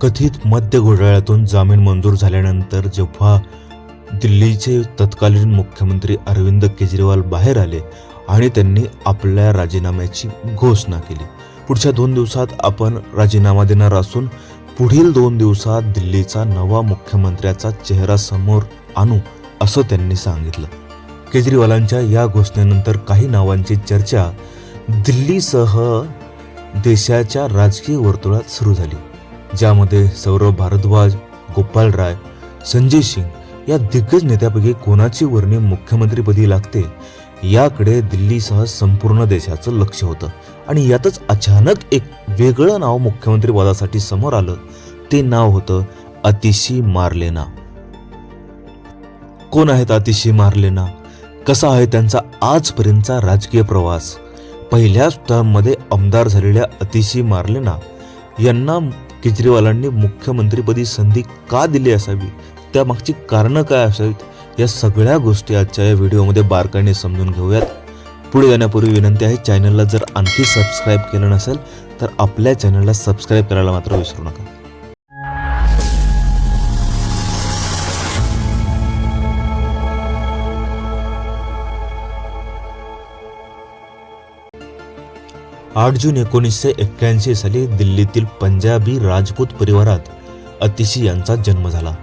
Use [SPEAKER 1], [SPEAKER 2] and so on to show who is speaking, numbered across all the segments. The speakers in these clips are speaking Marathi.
[SPEAKER 1] कथित मद्य घोटाळ्यातून जामीन मंजूर झाल्यानंतर जेव्हा दिल्लीचे तत्कालीन मुख्यमंत्री अरविंद केजरीवाल बाहेर आले आणि त्यांनी आपल्या राजीनाम्याची घोषणा केली. पुढच्या दोन दिवसात आपण राजीनामा देणार असून पुढील दोन दिवसात दिल्लीचा नवा मुख्यमंत्र्याचा चेहरा समोर आणू असं त्यांनी सांगितलं. केजरीवालांच्या या घोषणेनंतर काही नावांची चर्चा दिल्लीसह देशाच्या राजकीय वर्तुळात सुरू झाली. ज्यामध्ये सौरभ भारद्वाज गोपाल राय संजय सिंग या दिग्गज नेत्यापैकी कोणाची वर्णी मुख्यमंत्रीपदी लागते याकडे दिल्लीसह संपूर्ण देशाचं लक्ष होतं. आणि यातच अचानक एक वेगळं नाव मुख्यमंत्री पदासाठी समोर आलं. ते नाव होतं अतिशी मारलेना. कोण आहेत अतिशी मारलेना? कसा आहे त्यांचा आजपर्यंतचा राजकीय प्रवास? पहिल्याच टर्ममध्ये आमदार झालेल्या अतिशी मारलेना यांना केजरीवालांनी मुख्यमंत्रीपदी संधी का दिली असावी? त्यामागची कारणं काय असावीत? या सगळ्या गोष्टी आजच्या या व्हिडिओमध्ये बारकाईने समजून घेऊयात. पुढे जाण्यापूर्वी विनंती आहे चॅनलला जर आणखी सबस्क्राईब केलं नसेल तर आपल्या चॅनलला सबस्क्राईब करायला मात्र विसरू नका. आठ जून एकोणीसशे एक्क्याऐंशी साली दिल्लीतील पंजाबी राजपूत परिवारात अतिशी यांचा जन्म झाला.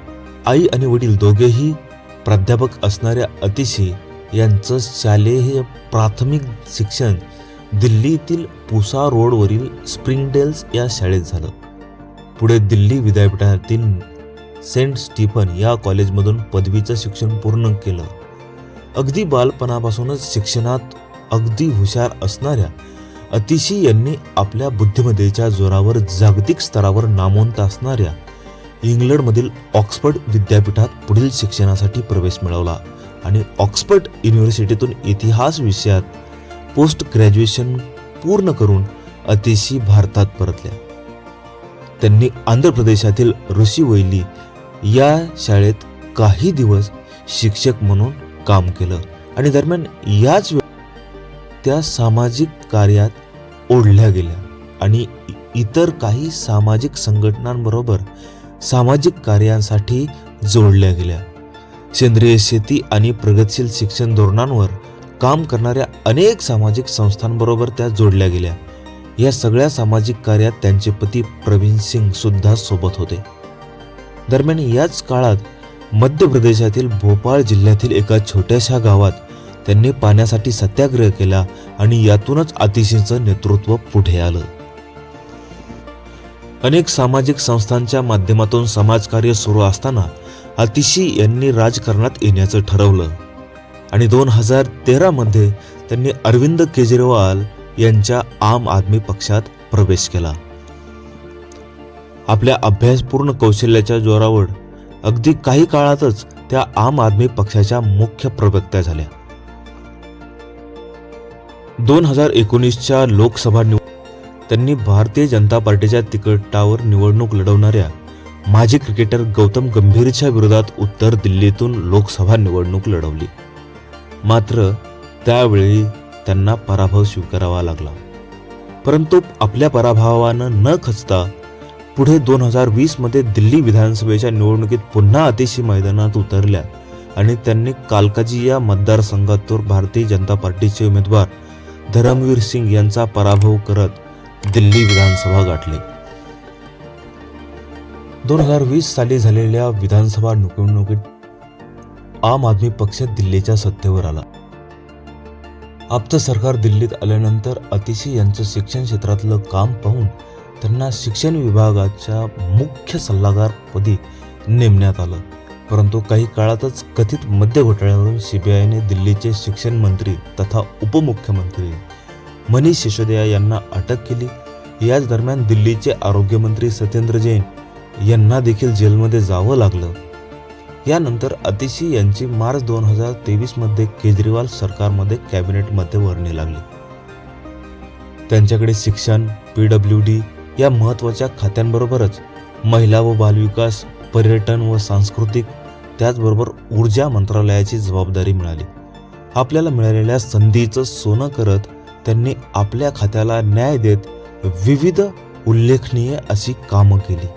[SPEAKER 1] आई आणि वडील दोघेही प्राध्यापक असणाऱ्या अतिशी यांचं शालेय प्राथमिक शिक्षण दिल्लीतील पुसा रोडवरील स्प्रिंगडेल्स या शाळेत झालं. पुढे दिल्ली विद्यापीठातील सेंट स्टीफन या कॉलेजमधून पदवीचं शिक्षण पूर्ण केलं. अगदी बालपणापासूनच शिक्षणात अगदी हुशार असणाऱ्या अतिशी यांनी आपल्या बुद्धिमत्तेच्या जोरावर जागतिक स्तरावर नामवंत असणाऱ्या इंग्लंडमधील ऑक्सफर्ड विद्यापीठात पुढील शिक्षणासाठी प्रवेश मिळवला आणि ऑक्सफर्ड युनिव्हर्सिटीतून इतिहास विषयात पोस्ट ग्रॅज्युएशन पूर्ण करून अतिशी भारतात परतल्या. त्यांनी आंध्र प्रदेशातील ऋषीवैली या शाळेत काही दिवस शिक्षक म्हणून काम केलं आणि दरम्यान याच त्या सामाजिक कार्यात ओढल्या गेल्या. आणि इतर काही सामाजिक संघटनांबरोबर सामाजिक कार्यांसाठी जोडल्या गेल्या. सेंद्रिय शेती आणि प्रगतशील शिक्षण धोरणांवर काम करणाऱ्या अनेक सामाजिक संस्थांबरोबर त्या जोडल्या गेल्या. या सगळ्या सामाजिक कार्यात त्यांचे पती प्रवीण सिंग सुद्धा सोबत होते. दरम्यान याच काळात मध्य प्रदेशातील भोपाळ जिल्ह्यातील एका छोट्याशा गावात त्यांनी पाण्यासाठी सत्याग्रह केला आणि यातूनच अतिशींचं नेतृत्व पुढे आलं. अनेक सामाजिक संस्थांच्या माध्यमातून समाजकार्य सुरू असताना अतिशी यांनी राजकारणात येण्याचं ठरवलं. आणि दोन हजार तेरामध्ये त्यांनी अरविंद केजरीवाल यांच्या आम आदमी पक्षात प्रवेश केला. आपल्या अभ्यासपूर्ण कौशल्याच्या जोरावर अगदी काही काळातच त्या आम आदमी पक्षाच्या मुख्य प्रवक्त्या झाल्या. दोन हजार एकोणीसच्या लोकसभा निव त्यांनी भारतीय जनता पार्टीच्या तिकिटावर निवडणूक लढवणाऱ्या माजी क्रिकेटर गौतम गंभीरच्या विरोधात उत्तर दिल्लीतून लोकसभा निवडणूक लढवली. मात्र त्यावेळी त्यांना पराभव स्वीकारावा लागला. परंतु आपल्या पराभवानं न खचता पुढे दोन हजार वीसमध्ये दिल्ली विधानसभेच्या निवडणुकीत पुन्हा अतिशी मैदानात उतरल्या आणि त्यांनी कालकाजी या मतदारसंघातून भारतीय जनता पार्टीचे उमेदवार धरमवीर सिंग यांचा पराभव करत दिल्ली विधानसभा गाठली. दोन हजार वीस साली झालेल्या विधानसभा निवडणुकीत आम आदमी पक्ष दिल्लीच्या सत्तेवर आला. आपचं सरकार दिल्लीत आल्यानंतर अतिशी यांचं शिक्षण क्षेत्रातलं काम पाहून त्यांना शिक्षण विभागाच्या मुख्य सल्लागारपदी नेमण्यात आलं. परंतु काही काळातच कथित मद्य घोटाळ्यावरून सीबीआयने दिल्लीचे शिक्षण मंत्री तथा उपमुख्यमंत्री मनीष सिसोदिया यांना अटक केली. याच दरम्यान दिल्लीचे आरोग्यमंत्री सत्येंद्र जैन यांना देखील जेलमध्ये जावं लागलं. यानंतर अतिशी यांची मार्च दोन हजार तेवीसमध्ये केजरीवाल सरकारमध्ये कॅबिनेटमध्ये वर्णी लागली. त्यांच्याकडे शिक्षण पी डब्ल्यू डी या महत्त्वाच्या खात्यांबरोबरच महिला व बालविकास पर्यटन व सांस्कृतिक त्याचबरोबर ऊर्जा मंत्रालयाची जबाबदारी मिळाली. आपल्याला मिळालेल्या संधीचं सोनं करत त्यांनी आपल्या खात्याला न्याय देत विविध उल्लेखनीय अशी कामं केली.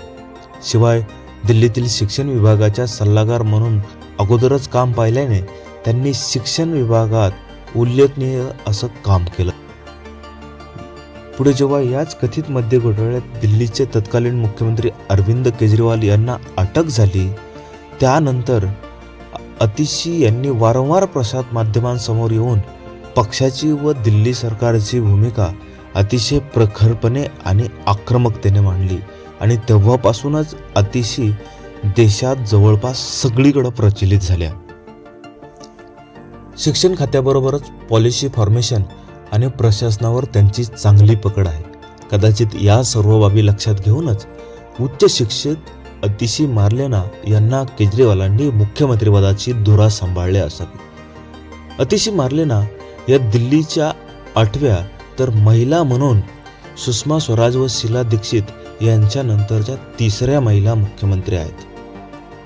[SPEAKER 1] शिवाय दिल्लीतील शिक्षण विभागाच्या सल्लागार म्हणून अगोदरच काम पाहिल्याने त्यांनी शिक्षण विभागात उल्लेखनीय असं काम केलं. पुढे जेव्हा याच कथित मध्य घोटाळ्यात दिल्लीचे तत्कालीन मुख्यमंत्री अरविंद केजरीवाल यांना अटक झाली त्यानंतर अतिशी यांनी वारंवार प्रसाद माध्यमांसमोर येऊन पक्षाची व दिल्ली सरकारची भूमिका अतिशय प्रखरपणे आणि आक्रमकतेने मांडली. आणि तेव्हापासूनच अतिशी देशात जवळपास सगळीकडं प्रचलित झाल्या. शिक्षण खात्याबरोबरच पॉलिसी फॉर्मेशन आणि प्रशासनावर त्यांची चांगली पकड आहे. कदाचित या सर्व बाबी लक्षात घेऊनच उच्च शिक्षित अतिशी मार्लेना यांना केजरीवालांनी मुख्यमंत्रीपदाची धुरा सांभाळली असावी. अतिशी मारलेना या दिल्लीच्या आठव्या तर महिला म्हणून सुषमा स्वराज व शीला दीक्षित यांच्या नंतरच्या तिसऱ्या महिला मुख्यमंत्री आहेत.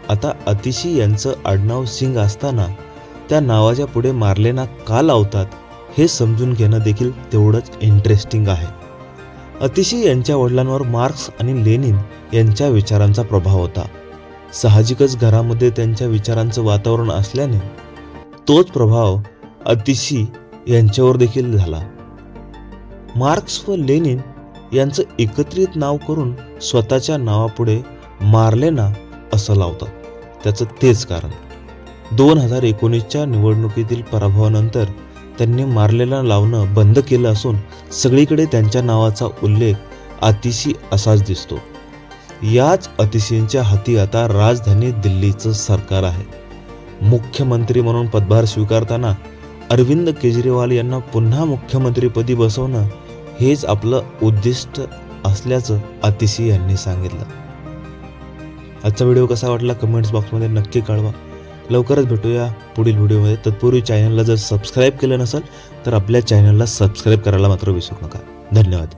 [SPEAKER 1] आता अतिशी यांचं आडनाव सिंग असताना त्या नावाच्या पुढे मारलेना का लावतात हे समजून घेणं देखील तेवढंच इंटरेस्टिंग आहे. अतिशी यांच्या वडिलांवर मार्क्स आणि लेनिन यांच्या विचारांचा प्रभाव होता. साहजिकच घरामध्ये त्यांच्या विचारांचं वातावरण असल्याने तोच प्रभाव अतिशी यांच्यावर देखील झाला. मार्क्स व लेनिन यांचं एकत्रित नाव करून स्वतःच्या नावापुढे मार्लेना असं लावतात. त्याचं तेच कारण. दोन हजार एकोणीसच्या निवडणुकीतील पराभवानंतर त्यांनी मारलेला लावणं बंद केलं असून सगळीकडे त्यांच्या नावाचा उल्लेख अतिशी असाच दिसतो. याच अतिशींच्या हाती आता राजधानी दिल्लीचं सरकार आहे. मुख्यमंत्री म्हणून पदभार स्वीकारताना अरविंद केजरीवाल यांना पुन्हा मुख्यमंत्रीपदी बसवणं हेच आपलं उद्दिष्ट असल्याचं अतिशी यांनी सांगितलं. आजचा व्हिडिओ कसा वाटला? कमेंट्स बॉक्समध्ये नक्की कळवा. लवकरच भेटूया पुढील व्हिडिओमध्ये. तत्पूर्वी चॅनलला जर सबस्क्राईब केलं नसेल तर आपल्या चॅनलला सबस्क्राईब करायला मात्र विसरू नका. धन्यवाद.